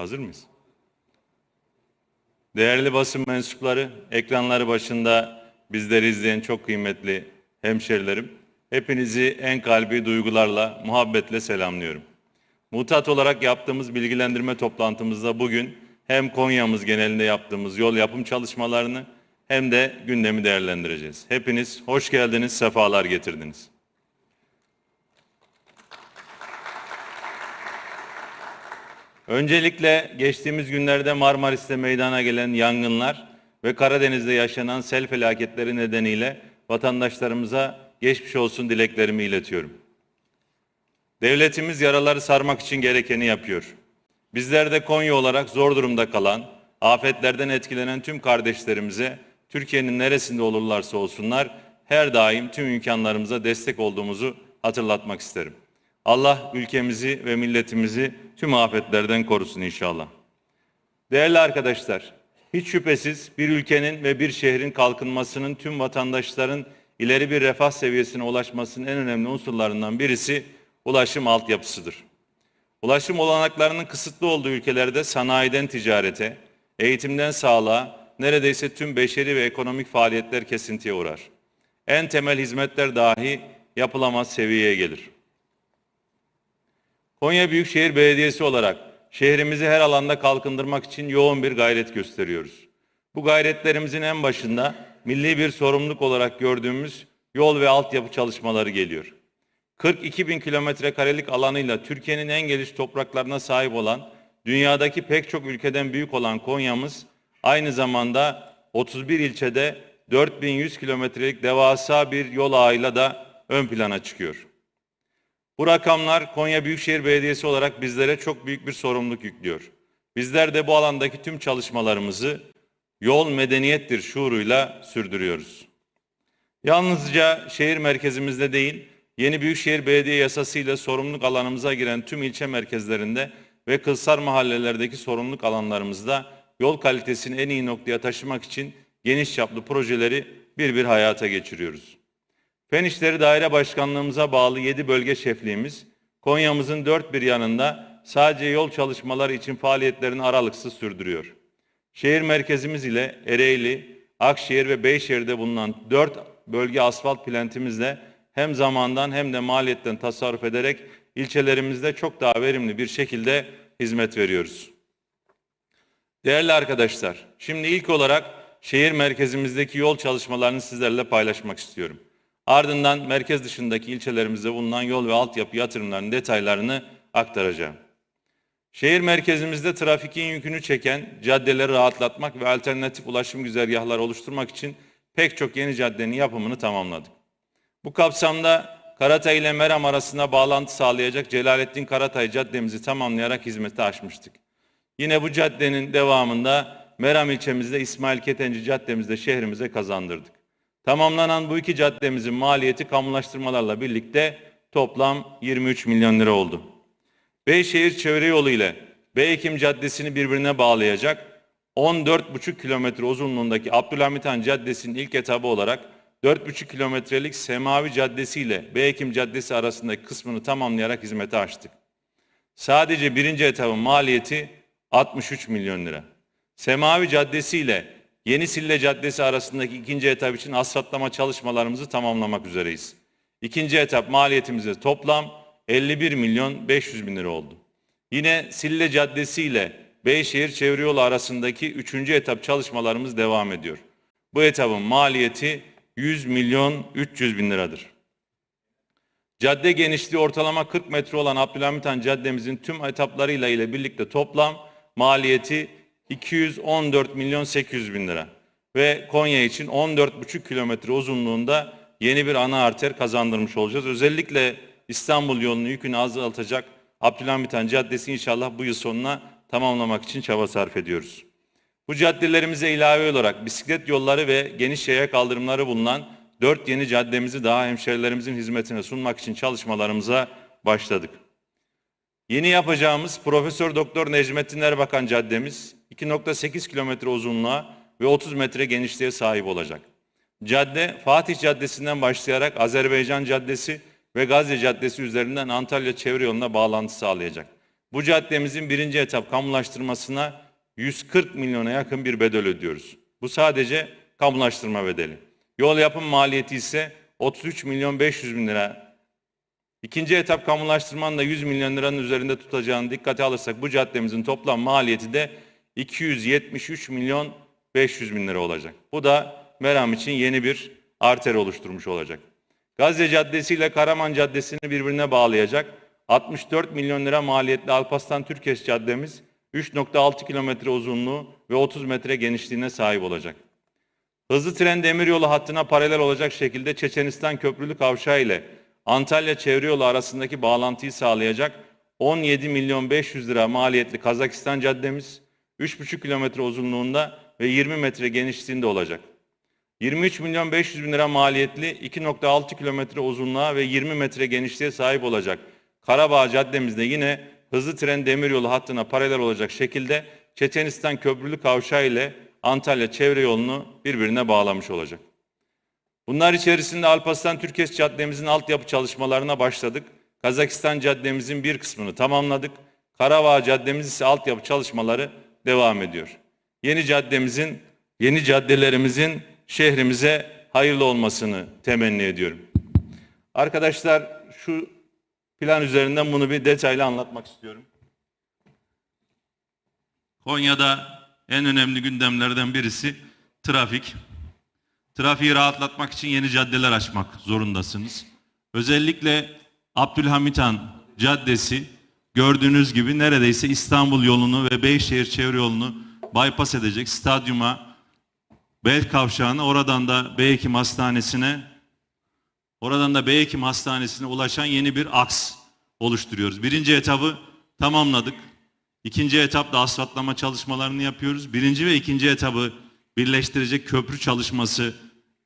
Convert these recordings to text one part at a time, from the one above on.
Hazır mıyız? Değerli basın mensupları, ekranları başında bizleri izleyen çok kıymetli hemşerilerim, hepinizi en kalbi duygularla, muhabbetle selamlıyorum. Mutat olarak yaptığımız bilgilendirme toplantımızda bugün hem Konya'mız genelinde yaptığımız yol yapım çalışmalarını hem de gündemi değerlendireceğiz. Hepiniz hoş geldiniz, sefalar getirdiniz. Öncelikle geçtiğimiz günlerde Marmaris'te meydana gelen yangınlar ve Karadeniz'de yaşanan sel felaketleri nedeniyle vatandaşlarımıza geçmiş olsun dileklerimi iletiyorum. Devletimiz yaraları sarmak için gerekeni yapıyor. Bizler de Konya olarak zor durumda kalan, afetlerden etkilenen tüm kardeşlerimize Türkiye'nin neresinde olurlarsa olsunlar her daim tüm imkanlarımıza destek olduğumuzu hatırlatmak isterim. Allah ülkemizi ve milletimizi tüm afetlerden korusun inşallah. Değerli arkadaşlar, hiç şüphesiz bir ülkenin ve bir şehrin kalkınmasının tüm vatandaşların ileri bir refah seviyesine ulaşmasının en önemli unsurlarından birisi ulaşım altyapısıdır. Ulaşım olanaklarının kısıtlı olduğu ülkelerde sanayiden ticarete, eğitimden sağlığa neredeyse tüm beşeri ve ekonomik faaliyetler kesintiye uğrar. En temel hizmetler dahi yapılamaz seviyeye gelir. Konya Büyükşehir Belediyesi olarak şehrimizi her alanda kalkındırmak için yoğun bir gayret gösteriyoruz. Bu gayretlerimizin en başında milli bir sorumluluk olarak gördüğümüz yol ve altyapı çalışmaları geliyor. 42 bin kilometre karelik alanıyla Türkiye'nin en geniş topraklarına sahip olan, dünyadaki pek çok ülkeden büyük olan Konya'mız aynı zamanda 31 ilçede 4100 kilometrelik devasa bir yol ağıyla da ön plana çıkıyor. Bu rakamlar Konya Büyükşehir Belediyesi olarak bizlere çok büyük bir sorumluluk yüklüyor. Bizler de bu alandaki tüm çalışmalarımızı yol medeniyettir şuuruyla sürdürüyoruz. Yalnızca şehir merkezimizde değil, yeni Büyükşehir Belediye Yasası ile sorumluluk alanımıza giren tüm ilçe merkezlerinde ve kılsar mahallelerdeki sorumluluk alanlarımızda yol kalitesini en iyi noktaya taşımak için geniş çaplı projeleri bir bir hayata geçiriyoruz. Fen İşleri Daire Başkanlığımıza bağlı 7 bölge şefliğimiz, Konya'mızın dört bir yanında sadece yol çalışmaları için faaliyetlerini aralıksız sürdürüyor. Şehir merkezimiz ile Ereğli, Akşehir ve Beyşehir'de bulunan 4 bölge asfalt plantimizle hem zamandan hem de maliyetten tasarruf ederek ilçelerimizde çok daha verimli bir şekilde hizmet veriyoruz. Değerli arkadaşlar, şimdi ilk olarak şehir merkezimizdeki yol çalışmalarını sizlerle paylaşmak istiyorum. Ardından merkez dışındaki ilçelerimizde bulunan yol ve altyapı yatırımlarının detaylarını aktaracağım. Şehir merkezimizde trafikin yükünü çeken caddeleri rahatlatmak ve alternatif ulaşım güzergahları oluşturmak için pek çok yeni caddenin yapımını tamamladık. Bu kapsamda Karatay ile Meram arasında bağlantı sağlayacak Celalettin Karatay caddemizi tamamlayarak hizmete açmıştık. Yine bu caddenin devamında Meram ilçemizde İsmail Ketenci caddemizde şehrimize kazandırdık. Tamamlanan bu iki caddemizin maliyeti kamulaştırmalarla birlikte toplam 23 milyon lira oldu. Beyşehir çevre yolu ile Beykim Caddesi'ni birbirine bağlayacak 14,5 kilometre uzunluğundaki Abdülhamit Han Caddesi'nin ilk etabı olarak 4,5 kilometrelik Semavi Caddesi ile Beykim Caddesi arasındaki kısmını tamamlayarak hizmete açtık. Sadece birinci etabın maliyeti 63 milyon lira. Semavi Caddesi ile Yeni Sille Caddesi arasındaki ikinci etap için asfaltlama çalışmalarımızı tamamlamak üzereyiz. İkinci etap maliyetimize toplam 51 milyon 500 bin lira oldu. Yine Sille Caddesi ile Beyşehir Çevre Yolu arasındaki üçüncü etap çalışmalarımız devam ediyor. Bu etapın maliyeti 100 milyon 300 bin liradır. Cadde genişliği ortalama 40 metre olan Abdülhamit Han Caddemizin tüm etaplarıyla ile birlikte toplam maliyeti 214 milyon 800 bin lira. Ve Konya için 14,5 kilometre uzunluğunda yeni bir ana arter kazandırmış olacağız. Özellikle İstanbul yolunun yükünü azaltacak Abdülhamit Han Caddesi inşallah bu yıl sonuna tamamlamak için çaba sarf ediyoruz. Bu caddelerimize ilave olarak bisiklet yolları ve geniş yaya kaldırımları bulunan dört yeni caddemizi daha hemşerilerimizin hizmetine sunmak için çalışmalarımıza başladık. Yeni yapacağımız Profesör Doktor Necmettin Erbakan Caddemiz 2.8 kilometre uzunluğa ve 30 metre genişliğe sahip olacak. Cadde Fatih Caddesi'nden başlayarak Azerbaycan Caddesi ve Gazze Caddesi üzerinden Antalya çevre yoluna bağlantı sağlayacak. Bu caddemizin birinci etap kamulaştırmasına 140 milyona yakın bir bedel ödüyoruz. Bu sadece kamulaştırma bedeli. Yol yapım maliyeti ise 33 milyon 500 bin lira. İkinci etap kamulaştırmanın da 100 milyon liranın üzerinde tutacağını dikkate alırsak bu caddemizin toplam maliyeti de 273 milyon 500 bin lira olacak. Bu da Meram için yeni bir arter oluşturmuş olacak. Gazze Caddesi ile Karaman Caddesi'ni birbirine bağlayacak 64 milyon lira maliyetli Alpaslan Türkeş Caddemiz 3.6 kilometre uzunluğu ve 30 metre genişliğine sahip olacak. Hızlı tren demiryolu hattına paralel olacak şekilde Çeçenistan Köprülü Kavşağı ile Antalya Çevre Yolu arasındaki bağlantıyı sağlayacak 17 milyon 500 lira maliyetli Kazakistan Caddemiz 3,5 kilometre uzunluğunda ve 20 metre genişliğinde olacak. 23 milyon 500 bin lira maliyetli 2.6 kilometre uzunluğa ve 20 metre genişliğe sahip olacak. Karabağ Caddemizde yine hızlı tren demiryolu hattına paralel olacak şekilde Çeçenistan Köprülü Kavşağı ile Antalya Çevre Yolu'nu birbirine bağlamış olacak. Bunlar içerisinde Alparslan Türkeş Caddemizin altyapı çalışmalarına başladık. Kazakistan Caddemizin bir kısmını tamamladık. Karabağ Caddemiz ise altyapı çalışmaları devam ediyor. Yeni caddemizin, yeni caddelerimizin şehrimize hayırlı olmasını temenni ediyorum. Arkadaşlar şu plan üzerinden bunu bir detaylı anlatmak istiyorum. Konya'da en önemli gündemlerden birisi trafik. Trafiği rahatlatmak için yeni caddeler açmak zorundasınız. Özellikle Abdülhamit Han Caddesi gördüğünüz gibi neredeyse İstanbul yolunu ve Beyşehir çevre yolunu bypass edecek. Stadyuma, Bel kavşağına, oradan da Beyhekim Hastanesi'ne, oradan da Beyhekim Hastanesi'ne ulaşan yeni bir aks oluşturuyoruz. Birinci etabı tamamladık. İkinci etapta asfaltlama çalışmalarını yapıyoruz. Birinci ve ikinci etabı birleştirecek köprü çalışması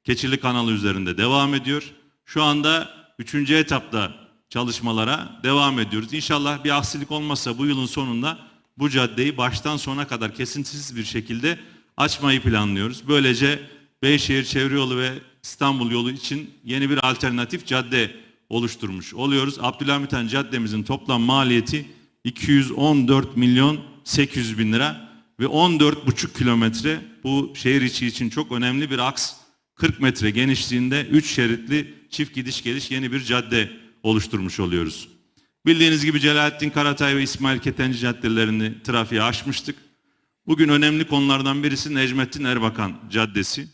Keçili Kanalı üzerinde devam ediyor. Şu anda üçüncü etapta çalışmalara devam ediyoruz. İnşallah bir aksilik olmazsa bu yılın sonunda bu caddeyi baştan sona kadar kesintisiz bir şekilde açmayı planlıyoruz. Böylece Beyşehir Çevre Yolu ve İstanbul yolu için yeni bir alternatif cadde oluşturmuş oluyoruz. Abdülhamit Han Caddemizin toplam maliyeti 214 milyon 800 bin lira ve 14,5 kilometre bu şehir içi için çok önemli bir aks 40 metre genişliğinde 3 şeritli çift gidiş geliş yeni bir cadde oluşturmuş oluyoruz. Bildiğiniz gibi Celalettin Karatay ve İsmail Ketenci caddelerini trafiğe açmıştık. Bugün önemli konulardan birisi Necmettin Erbakan Caddesi.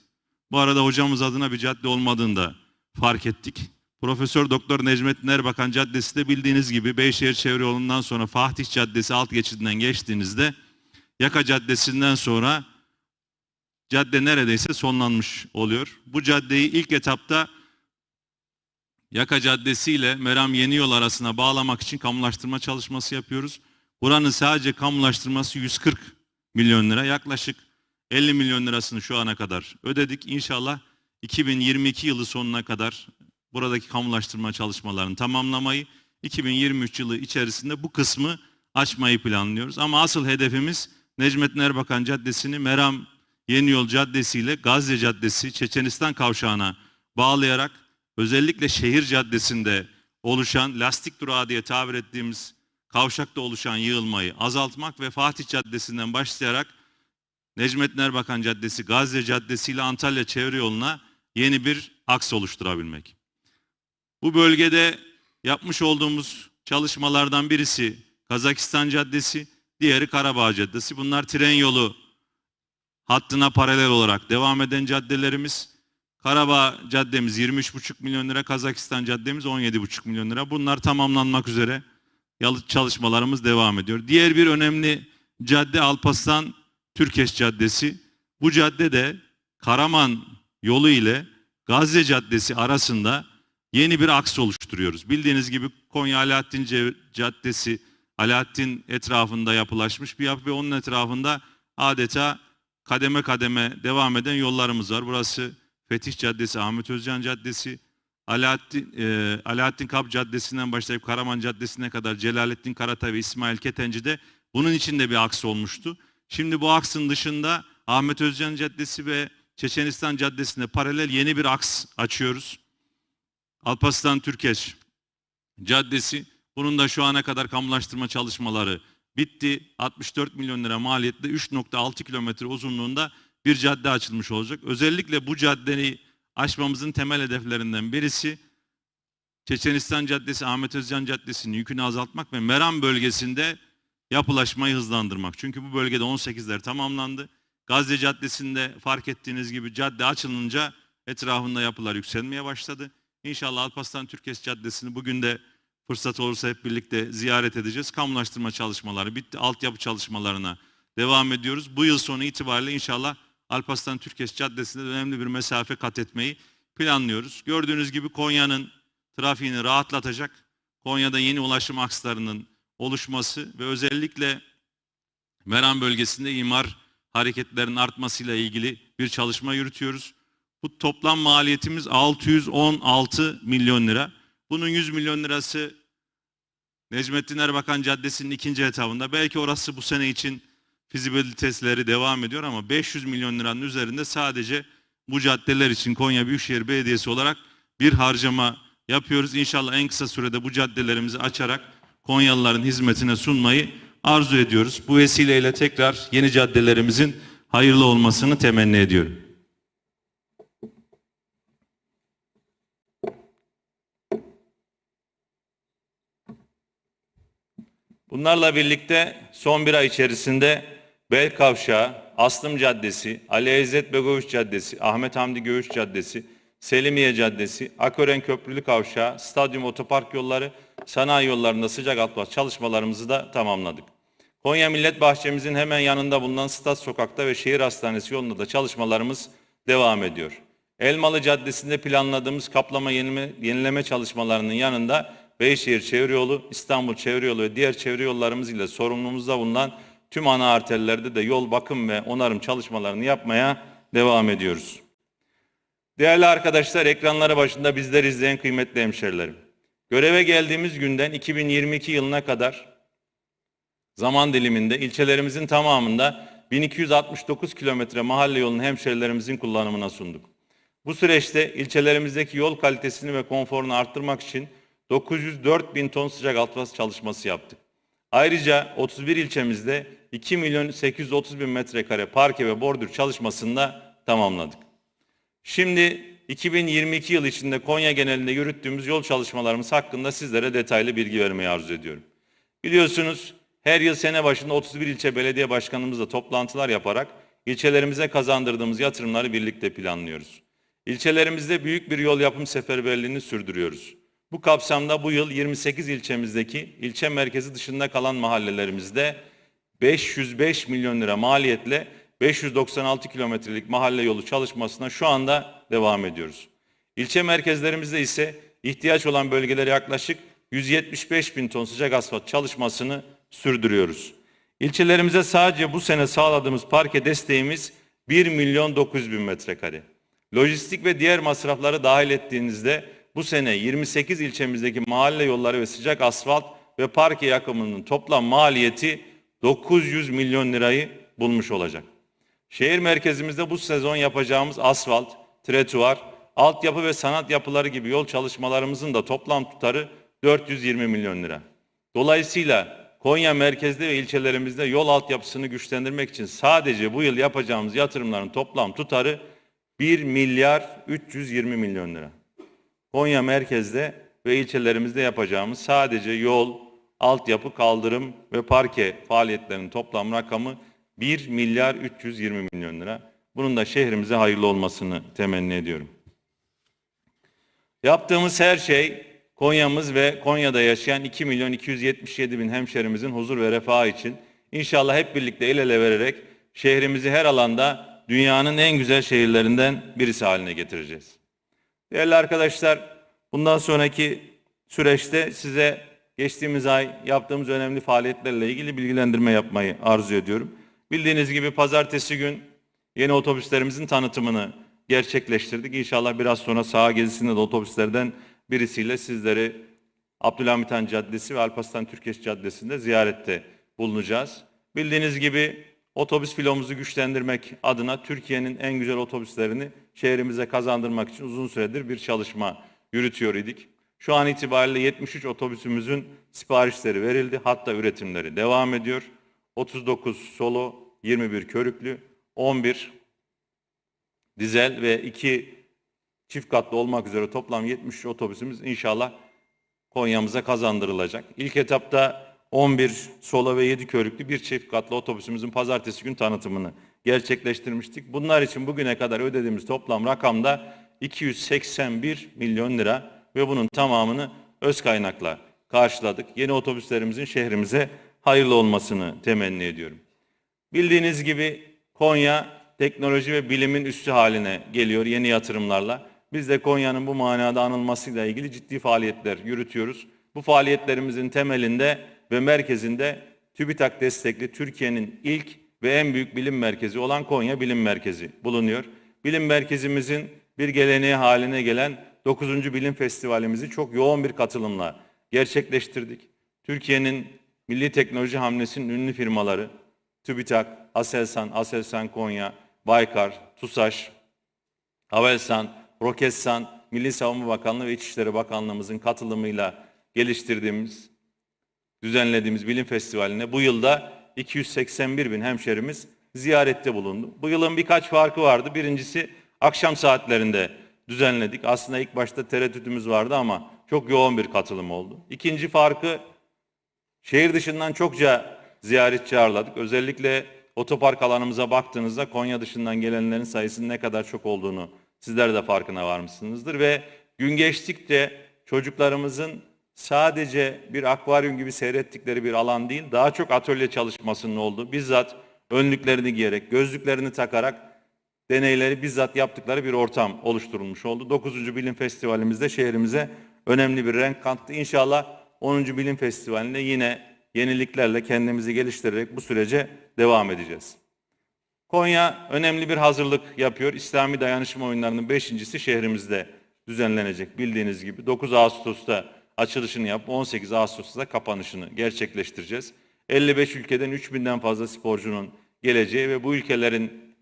Bu arada hocamız adına bir cadde olmadığını da fark ettik. Profesör Doktor Necmettin Erbakan Caddesi de bildiğiniz gibi Beyşehir Çevre Yolu'ndan sonra Fatih Caddesi alt geçidinden geçtiğinizde Yaka Caddesi'nden sonra cadde neredeyse sonlanmış oluyor. Bu caddeyi ilk etapta Yaka Caddesi ile Meram Yeni Yol arasına bağlamak için kamulaştırma çalışması yapıyoruz. Buranın sadece kamulaştırması 140 milyon lira. Yaklaşık 50 milyon lirasını şu ana kadar ödedik. İnşallah 2022 yılı sonuna kadar buradaki kamulaştırma çalışmalarını tamamlamayı, 2023 yılı içerisinde bu kısmı açmayı planlıyoruz. Ama asıl hedefimiz Necmettin Erbakan Caddesi'ni Meram Yeni Yol Caddesi ile Gazze Caddesi, Çeçenistan kavşağına bağlayarak özellikle şehir caddesinde oluşan lastik durağı diye tabir ettiğimiz kavşakta oluşan yığılmayı azaltmak ve Fatih Caddesi'nden başlayarak Necmettin Erbakan Caddesi, Gazze Caddesi ile Antalya çevre yoluna yeni bir aks oluşturabilmek. Bu bölgede yapmış olduğumuz çalışmalardan birisi Kazakistan Caddesi, diğeri Karabağ Caddesi. Bunlar tren yolu hattına paralel olarak devam eden caddelerimiz. Karabağ Caddemiz 23,5 milyon lira, Kazakistan Caddemiz 17,5 milyon lira. Bunlar tamamlanmak üzere çalışmalarımız devam ediyor. Diğer bir önemli cadde Alparslan Türkeş Caddesi. Bu cadde de Karaman yolu ile Gazze Caddesi arasında yeni bir aks oluşturuyoruz. Bildiğiniz gibi Konya Alaaddin Caddesi Alaaddin etrafında yapılaşmış bir yapı ve onun etrafında adeta kademe kademe devam eden yollarımız var. Burası Fetih Caddesi, Ahmet Özcan Caddesi, Alaaddin, e, Alaaddin Kap Caddesi'nden başlayıp Karaman Caddesi'ne kadar Celalettin Karatay ve İsmail Ketenci'de bunun içinde bir aks olmuştu. Şimdi bu aksın dışında Ahmet Özcan Caddesi ve Çeçenistan Caddesi'ne paralel yeni bir aks açıyoruz. Alparslan Türkeş Caddesi. Bunun da şu ana kadar kamulaştırma çalışmaları bitti. 64 milyon lira maliyetle 3.6 kilometre uzunluğunda bir cadde açılmış olacak. Özellikle bu caddeyi aşmamızın temel hedeflerinden birisi Çeçenistan Caddesi, Ahmet Özcan Caddesi'nin yükünü azaltmak ve Meram bölgesinde yapılaşmayı hızlandırmak. Çünkü bu bölgede 18'ler tamamlandı. Gazze Caddesi'nde fark ettiğiniz gibi cadde açılınca etrafında yapılar yükselmeye başladı. İnşallah Alparslan Türkes Caddesi'ni bugün de fırsat olursa hep birlikte ziyaret edeceğiz. Kamulaştırma çalışmaları bitti. Altyapı çalışmalarına devam ediyoruz. Bu yıl sonu itibariyle inşallah Alparslan Türkes Caddesi'nde önemli bir mesafe kat etmeyi planlıyoruz. Gördüğünüz gibi Konya'nın trafiğini rahatlatacak, Konya'da yeni ulaşım akslarının oluşması ve özellikle Meram bölgesinde imar hareketlerinin artmasıyla ilgili bir çalışma yürütüyoruz. Bu toplam maliyetimiz 616 milyon lira. Bunun 100 milyon lirası Necmettin Erbakan Caddesi'nin ikinci etabında. Belki orası bu sene için fizibilitesleri devam ediyor ama 500 milyon liranın üzerinde sadece bu caddeler için Konya Büyükşehir Belediyesi olarak bir harcama yapıyoruz. İnşallah en kısa sürede bu caddelerimizi açarak Konyalıların hizmetine sunmayı arzu ediyoruz. Bu vesileyle tekrar yeni caddelerimizin hayırlı olmasını temenni ediyorum. Bunlarla birlikte son bir ay içerisinde Bel Kavşağı, Aslım Caddesi, Ali İzzet Begoviç Caddesi, Ahmet Hamdi Göğüş Caddesi, Selimiye Caddesi, Akören Köprülü Kavşağı, Stadyum Otopark Yolları, sanayi yollarında sıcak atlas çalışmalarımızı da tamamladık. Konya Millet Bahçemizin hemen yanında bulunan Stat Sokak'ta ve Şehir Hastanesi yolunda da çalışmalarımız devam ediyor. Elmalı Caddesi'nde planladığımız kaplama yenileme, yenileme çalışmalarının yanında Beyşehir Çevre Yolu, İstanbul Çevre Yolu ve diğer çevre yollarımız ile sorumluluğumuzda bulunan tüm ana arterlerde de yol bakım ve onarım çalışmalarını yapmaya devam ediyoruz. Değerli arkadaşlar, ekranları başında bizleri izleyen kıymetli hemşerilerim. Göreve geldiğimiz günden 2022 yılına kadar zaman diliminde ilçelerimizin tamamında 1269 kilometre mahalle yolunu hemşerilerimizin kullanımına sunduk. Bu süreçte ilçelerimizdeki yol kalitesini ve konforunu arttırmak için 904 bin ton sıcak atlas çalışması yaptık. Ayrıca 31 ilçemizde 2 milyon 830 bin metrekare parke ve bordür çalışmasını da tamamladık. Şimdi 2022 yıl içinde Konya genelinde yürüttüğümüz yol çalışmalarımız hakkında sizlere detaylı bilgi vermeyi arzu ediyorum. Biliyorsunuz her yıl sene başında 31 ilçe belediye başkanımızla toplantılar yaparak ilçelerimize kazandırdığımız yatırımları birlikte planlıyoruz. İlçelerimizde büyük bir yol yapım seferberliğini sürdürüyoruz. Bu kapsamda bu yıl 28 ilçemizdeki ilçe merkezi dışında kalan mahallelerimizde 505 milyon lira maliyetle 596 kilometrelik mahalle yolu çalışmasına şu anda devam ediyoruz. İlçe merkezlerimizde ise ihtiyaç olan bölgelere yaklaşık 175 bin ton sıcak asfalt çalışmasını sürdürüyoruz. İlçelerimize sadece bu sene sağladığımız parke desteğimiz 1 milyon 900 bin metrekare. Lojistik ve diğer masrafları dahil ettiğinizde bu sene 28 ilçemizdeki mahalle yolları ve sıcak asfalt ve parke yakımının toplam maliyeti 900 milyon lirayı bulmuş olacak. Şehir merkezimizde bu sezon yapacağımız asfalt, tretuar, altyapı ve sanat yapıları gibi yol çalışmalarımızın da toplam tutarı 420 milyon lira. Dolayısıyla Konya merkezde ve ilçelerimizde yol altyapısını güçlendirmek için sadece bu yıl yapacağımız yatırımların toplam tutarı 1 milyar 320 milyon lira. Konya merkezde ve ilçelerimizde yapacağımız sadece yol, altyapı, kaldırım ve parke faaliyetlerinin toplam rakamı 1 milyar 320 milyon lira. Bunun da şehrimize hayırlı olmasını temenni ediyorum. Yaptığımız her şey Konya'mız ve Konya'da yaşayan 2 milyon 277 bin hemşerimizin huzur ve refahı için inşallah hep birlikte el ele vererek şehrimizi her alanda dünyanın en güzel şehirlerinden birisi haline getireceğiz. Değerli arkadaşlar, bundan sonraki süreçte size geçtiğimiz ay yaptığımız önemli faaliyetlerle ilgili bilgilendirme yapmayı arzu ediyorum. Bildiğiniz gibi pazartesi gün yeni otobüslerimizin tanıtımını gerçekleştirdik. İnşallah biraz sonra saha gezisinde de otobüslerden birisiyle sizleri Abdülhamit Han Caddesi ve Alparslan Türkeş Caddesi'nde ziyarette bulunacağız. Bildiğiniz gibi otobüs filomuzu güçlendirmek adına Türkiye'nin en güzel otobüslerini şehrimize kazandırmak için uzun süredir bir çalışma yürütüyor idik. Şu an itibariyle 73 otobüsümüzün siparişleri verildi. Hatta üretimleri devam ediyor. 39 solo, 21 körüklü, 11 dizel ve 2 çift katlı olmak üzere toplam 73 otobüsümüz inşallah Konya'mıza kazandırılacak. İlk etapta 11 sola ve 7 körüklü bir çift katlı otobüsümüzün pazartesi gün tanıtımını gerçekleştirmiştik. Bunlar için bugüne kadar ödediğimiz toplam rakamda 281 milyon lira ve bunun tamamını öz kaynakla karşıladık. Yeni otobüslerimizin şehrimize hayırlı olmasını temenni ediyorum. Bildiğiniz gibi Konya teknoloji ve bilimin üssü haline geliyor yeni yatırımlarla. Biz de Konya'nın bu manada anılmasıyla ilgili ciddi faaliyetler yürütüyoruz. Bu faaliyetlerimizin temelinde ve merkezinde TÜBİTAK destekli Türkiye'nin ilk ve en büyük bilim merkezi olan Konya Bilim Merkezi bulunuyor. Bilim merkezimizin bir geleneği haline gelen 9. Bilim Festivalimizi çok yoğun bir katılımla gerçekleştirdik. Türkiye'nin milli teknoloji hamlesinin ünlü firmaları TÜBİTAK, Aselsan, Aselsan Konya, Baykar, TUSAŞ, Havelsan, Roketsan, Milli Savunma Bakanlığı ve İçişleri Bakanlığımızın katılımıyla geliştirdiğimiz, düzenlediğimiz bilim festivaline bu yılda 281 bin hemşerimiz ziyarette bulundu. Bu yılın birkaç farkı vardı. Birincisi akşam saatlerinde düzenledik. Aslında ilk başta tereddütümüz vardı ama çok yoğun bir katılım oldu. İkinci farkı Şehir dışından çokça ziyaretçi ağırladık. Özellikle otopark alanımıza baktığınızda Konya dışından gelenlerin sayısının ne kadar çok olduğunu sizler de farkına varmışsınızdır. Ve gün geçtikçe çocuklarımızın sadece bir akvaryum gibi seyrettikleri bir alan değil, daha çok atölye çalışmasının olduğu, bizzat önlüklerini giyerek, gözlüklerini takarak deneyleri bizzat yaptıkları bir ortam oluşturulmuş oldu. 9. Bilim Festivalimizde şehrimize önemli bir renk kattı. İnşallah 10. Bilim Festivali'nde yine yeniliklerle kendimizi geliştirerek bu sürece devam edeceğiz. Konya önemli bir hazırlık yapıyor. İslami dayanışma oyunlarının beşincisi şehrimizde düzenlenecek. Bildiğiniz gibi 9 Ağustos'ta açılışını yapıp 18 Ağustos'ta kapanışını gerçekleştireceğiz. 55 ülkeden 3000'den fazla sporcunun geleceği ve bu ülkelerin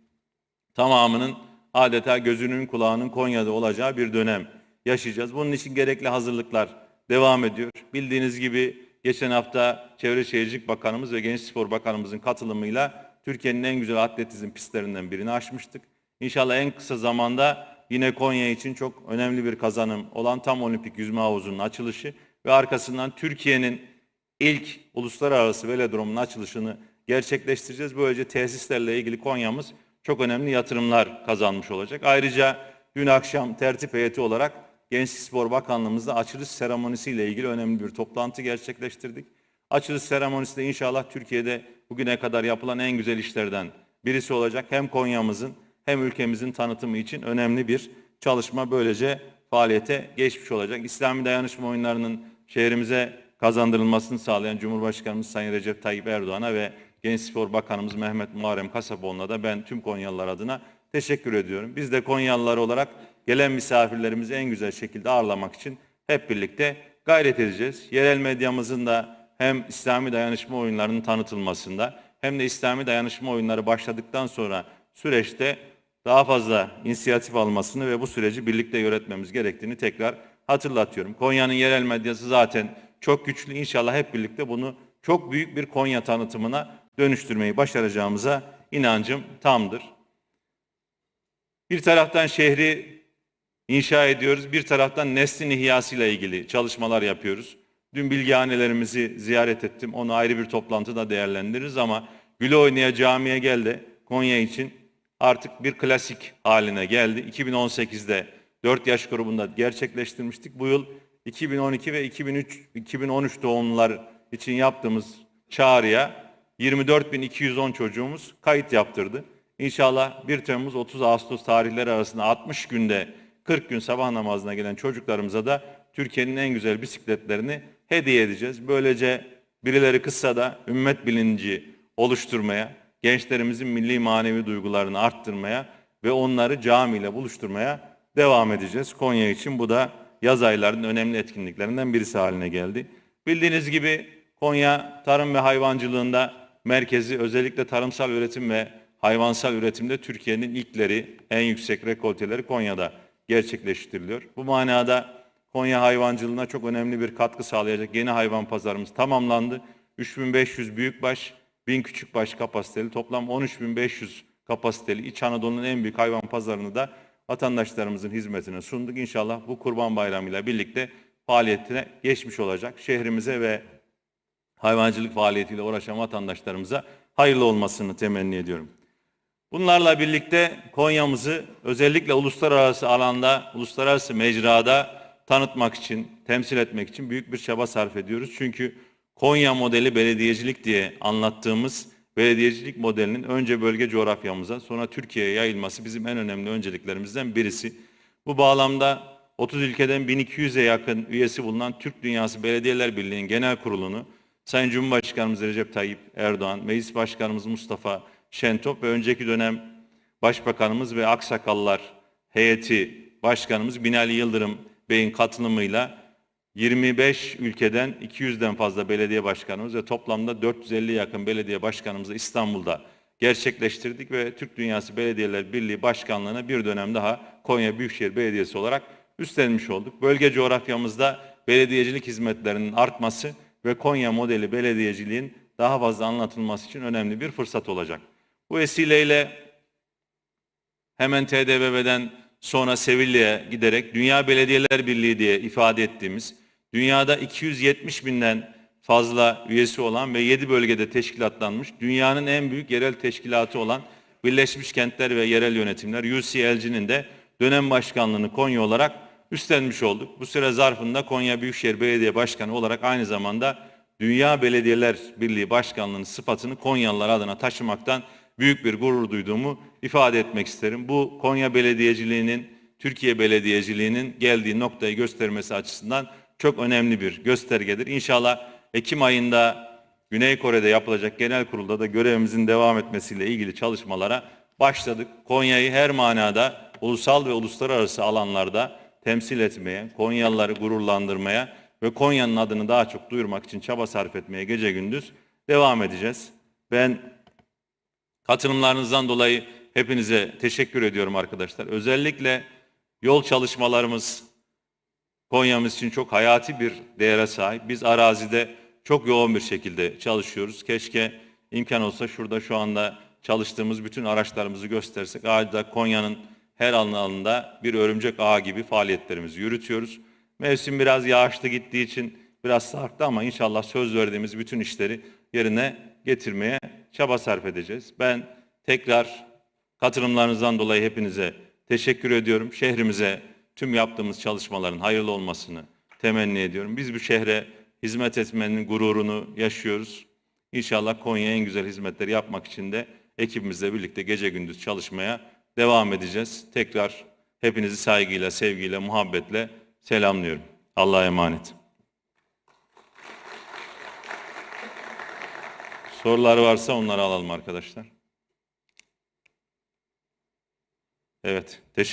tamamının adeta gözünün kulağının Konya'da olacağı bir dönem yaşayacağız. Bunun için gerekli hazırlıklar devam ediyor. Bildiğiniz gibi geçen hafta Çevre Şehircilik Bakanımız ve Genç Spor Bakanımızın katılımıyla Türkiye'nin en güzel atletizm pistlerinden birini açmıştık. İnşallah en kısa zamanda yine Konya için çok önemli bir kazanım olan tam olimpik yüzme havuzunun açılışı ve arkasından Türkiye'nin ilk uluslararası velodromunun açılışını gerçekleştireceğiz. Böylece tesislerle ilgili Konya'mız çok önemli yatırımlar kazanmış olacak. Ayrıca dün akşam tertip heyeti olarak Gençlik Spor Bakanlığımızda açılış seremonisiyle ilgili önemli bir toplantı gerçekleştirdik. Açılış seremonisi de inşallah Türkiye'de bugüne kadar yapılan en güzel işlerden birisi olacak. Hem Konya'mızın hem ülkemizin tanıtımı için önemli bir çalışma böylece faaliyete geçmiş olacak. İslami dayanışma oyunlarının şehrimize kazandırılmasını sağlayan Cumhurbaşkanımız Sayın Recep Tayyip Erdoğan'a ve Genç Spor Bakanımız Mehmet Muharrem Kasapoğlu'na da ben tüm Konyalılar adına teşekkür ediyorum. Biz de Konyalılar olarak gelen misafirlerimizi en güzel şekilde ağırlamak için hep birlikte gayret edeceğiz. Yerel medyamızın da hem İslami dayanışma oyunlarının tanıtılmasında hem de İslami dayanışma oyunları başladıktan sonra süreçte daha fazla inisiyatif almasını ve bu süreci birlikte yönetmemiz gerektiğini tekrar hatırlatıyorum. Konya'nın yerel medyası zaten çok güçlü. İnşallah hep birlikte bunu çok büyük bir Konya tanıtımına dönüştürmeyi başaracağımıza inancım tamdır. Bir taraftan şehri inşa ediyoruz, bir taraftan neslin ihyasıyla ilgili çalışmalar yapıyoruz. Dün bilgihanelerimizi ziyaret ettim. Onu ayrı bir toplantıda değerlendiririz ama Güle Oynaya Camiye geldi Konya için artık bir klasik haline geldi. 2018'de 4 yaş grubunda gerçekleştirmiştik. Bu yıl 2012 ve 2003 2013 doğumlular için yaptığımız çağrıya 24.210 çocuğumuz kayıt yaptırdı. İnşallah 1 Temmuz 30 Ağustos tarihleri arasında 60 günde 40 gün sabah namazına gelen çocuklarımıza da Türkiye'nin en güzel bisikletlerini hediye edeceğiz. Böylece birileri kısa da ümmet bilinci oluşturmaya, gençlerimizin milli manevi duygularını arttırmaya ve onları camiyle buluşturmaya devam edeceğiz. Konya için bu da yaz aylarının önemli etkinliklerinden birisi haline geldi. Bildiğiniz gibi Konya tarım ve hayvancılığında merkezi özellikle tarımsal üretim ve hayvansal üretimde Türkiye'nin ilkleri, en yüksek rekolteleri Konya'da gerçekleştiriliyor. Bu manada Konya hayvancılığına çok önemli bir katkı sağlayacak yeni hayvan pazarımız tamamlandı. 3500 büyükbaş, 1000 küçükbaş kapasiteli toplam 13500 kapasiteli İç Anadolu'nun en büyük hayvan pazarını da vatandaşlarımızın hizmetine sunduk. İnşallah bu Kurban Bayramı ile birlikte faaliyetine geçmiş olacak. Şehrimize ve hayvancılık faaliyetiyle uğraşan vatandaşlarımıza hayırlı olmasını temenni ediyorum. Bunlarla birlikte Konya'mızı özellikle uluslararası alanda, uluslararası mecrada tanıtmak için, temsil etmek için büyük bir çaba sarf ediyoruz. Çünkü Konya modeli belediyecilik diye anlattığımız belediyecilik modelinin önce bölge coğrafyamıza sonra Türkiye'ye yayılması bizim en önemli önceliklerimizden birisi. Bu bağlamda 30 ülkeden 1200'e yakın üyesi bulunan Türk Dünyası Belediyeler Birliği'nin genel kurulunu Sayın Cumhurbaşkanımız Recep Tayyip Erdoğan, Meclis Başkanımız Mustafa Şentop ve önceki dönem Başbakanımız ve Aksakallar heyeti Başkanımız Binali Yıldırım Bey'in katılımıyla 25 ülkeden 200'den fazla belediye başkanımız ve toplamda 450 yakın belediye başkanımızla İstanbul'da gerçekleştirdik ve Türk Dünyası Belediyeler Birliği Başkanlığı'na bir dönem daha Konya Büyükşehir Belediyesi olarak üstlenmiş olduk. Bölge coğrafyamızda belediyecilik hizmetlerinin artması ve Konya modeli belediyeciliğin daha fazla anlatılması için önemli bir fırsat olacak. Bu vesileyle hemen TDBB'den sonra Sevilla'ya giderek Dünya Belediyeler Birliği diye ifade ettiğimiz, dünyada 270 binden fazla üyesi olan ve 7 bölgede teşkilatlanmış, dünyanın en büyük yerel teşkilatı olan Birleşmiş Kentler ve Yerel Yönetimler, UCLG'nin de dönem başkanlığını Konya olarak üstlenmiş olduk. Bu süre zarfında Konya Büyükşehir Belediye Başkanı olarak aynı zamanda Dünya Belediyeler Birliği Başkanlığı'nın sıfatını Konyalılar adına taşımaktan büyük bir gurur duyduğumu ifade etmek isterim. Bu Konya Belediyeciliğinin, Türkiye Belediyeciliğinin geldiği noktayı göstermesi açısından çok önemli bir göstergedir. İnşallah Ekim ayında Güney Kore'de yapılacak genel kurulda da görevimizin devam etmesiyle ilgili çalışmalara başladık. Konya'yı her manada ulusal ve uluslararası alanlarda temsil etmeye, Konyalıları gururlandırmaya ve Konya'nın adını daha çok duyurmak için çaba sarf etmeye gece gündüz devam edeceğiz. Ben Katılımlarınızdan dolayı hepinize teşekkür ediyorum arkadaşlar. Özellikle yol çalışmalarımız Konya'mız için çok hayati bir değere sahip. Biz arazide çok yoğun bir şekilde çalışıyoruz. Keşke imkan olsa şurada şu anda çalıştığımız bütün araçlarımızı göstersek. Adeta Konya'nın her alanında bir örümcek ağı gibi faaliyetlerimizi yürütüyoruz. Mevsim biraz yağışlı gittiği için biraz sarktı ama inşallah söz verdiğimiz bütün işleri yerine getirmeye çaba sarf edeceğiz. Ben tekrar katılımlarınızdan dolayı hepinize teşekkür ediyorum. Şehrimize tüm yaptığımız çalışmaların hayırlı olmasını temenni ediyorum. Biz bu şehre hizmet etmenin gururunu yaşıyoruz. İnşallah Konya'ya en güzel hizmetleri yapmak için de ekibimizle birlikte gece gündüz çalışmaya devam edeceğiz. Tekrar hepinizi saygıyla, sevgiyle, muhabbetle selamlıyorum. Allah'a emanet. Sorular varsa onları alalım arkadaşlar. Evet, teşekkür